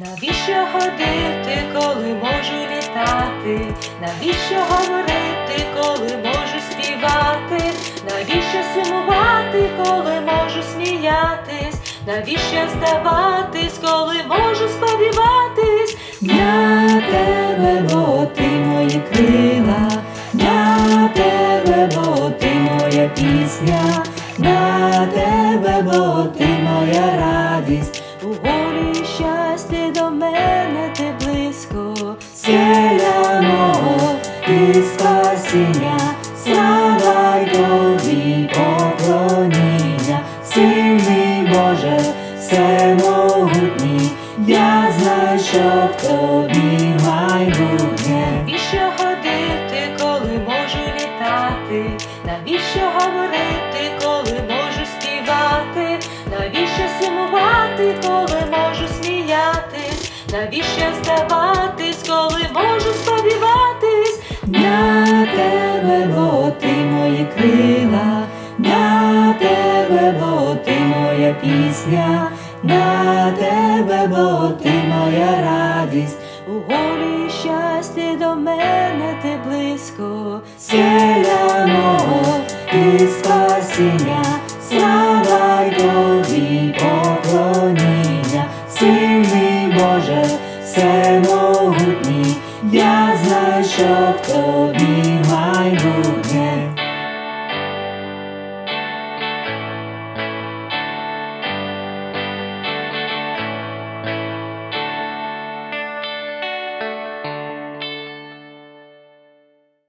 Навіщо ходити, коли можу літати? Навіщо говорити, коли можу співати? Навіщо сумувати, коли можу сміятись? Навіщо здаватись, коли можу сподіватись? Для тебе, бо мої крила, для тебе, бо моя пісня, для тебе, бо ти моя радість, щастя до мене ти близько. селя мого і спасіння, слава й тобі поклоніння, сильний Боже, всемогутній, я знайшов в тобі майбутнє. Навіщо ходити, коли можу літати? Навіщо Навіщо здаватись, коли можу сподіватись? Для тебе, бо ти мої крила, для тебе, бо ти моя пісня, для тебе, бо ти моя радість, У горі і щастя до мене ти близько. селя мого і спасіння, of